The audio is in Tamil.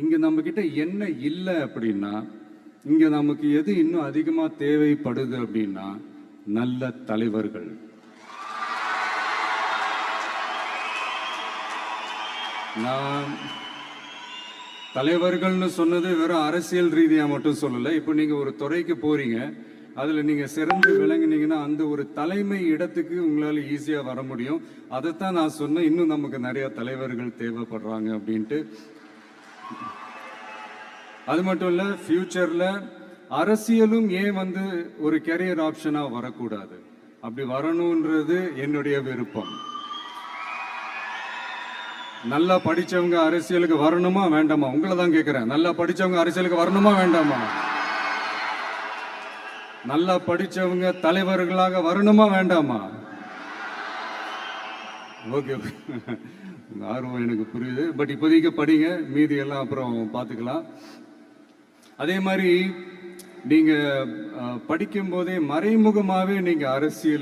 இங்கே நம்மக்கிட்ட என்ன இல்லை அப்படின்னா இங்கே நமக்கு எது இன்னும் அதிகமாக தேவைப்படுது அப்படின்னா நல்ல தலைவர்கள். நான் தலைவர்கள்னு சொன்னது வெறும் அரசியல் ரீதியாக மட்டும் சொல்லலை. இப்போ நீங்கள் ஒரு துறைக்கு போகிறீங்க அதில் நீங்கள் சிறந்து விளங்குனீங்கன்னா அந்த ஒரு தலைமை இடத்துக்கு உங்களால் ஈஸியாக வர முடியும். அதைத்தான் நான் சொன்னேன் இன்னும் நமக்கு நிறையா தலைவர்கள் தேவைப்படுறாங்க அப்படின்ட்டு. அது மட்டும் இல்லை ஃப்யூச்சரில் அரசியலும் ஏன் வந்து ஒரு கெரியர் ஆப்ஷனாக வரக்கூடாது? அப்படி வரணுன்றது என்னுடைய விருப்பம். நல்லா படித்தவங்க அரசியலுக்கு வரணுமா வேண்டாமா? உங்களை தான் கேட்குறேன் நல்லா படிச்சவங்க அரசியலுக்கு வரணுமா வேண்டாமா? நல்லா படித்தவங்க தலைவர்களாக வரணுமா வேண்டாமா? ஓகே ஆர்வம் எனக்கு புரியுது. பட் இப்போதைக்கு படிங்க. மீதி எல்லாம் அப்புறம் பார்த்துக்கலாம். அதே மாதிரி நீங்க படிக்கும்போதே மறைமுகமாகவே நீங்கள் மறைமுகமாவே நீங்க அரசியல்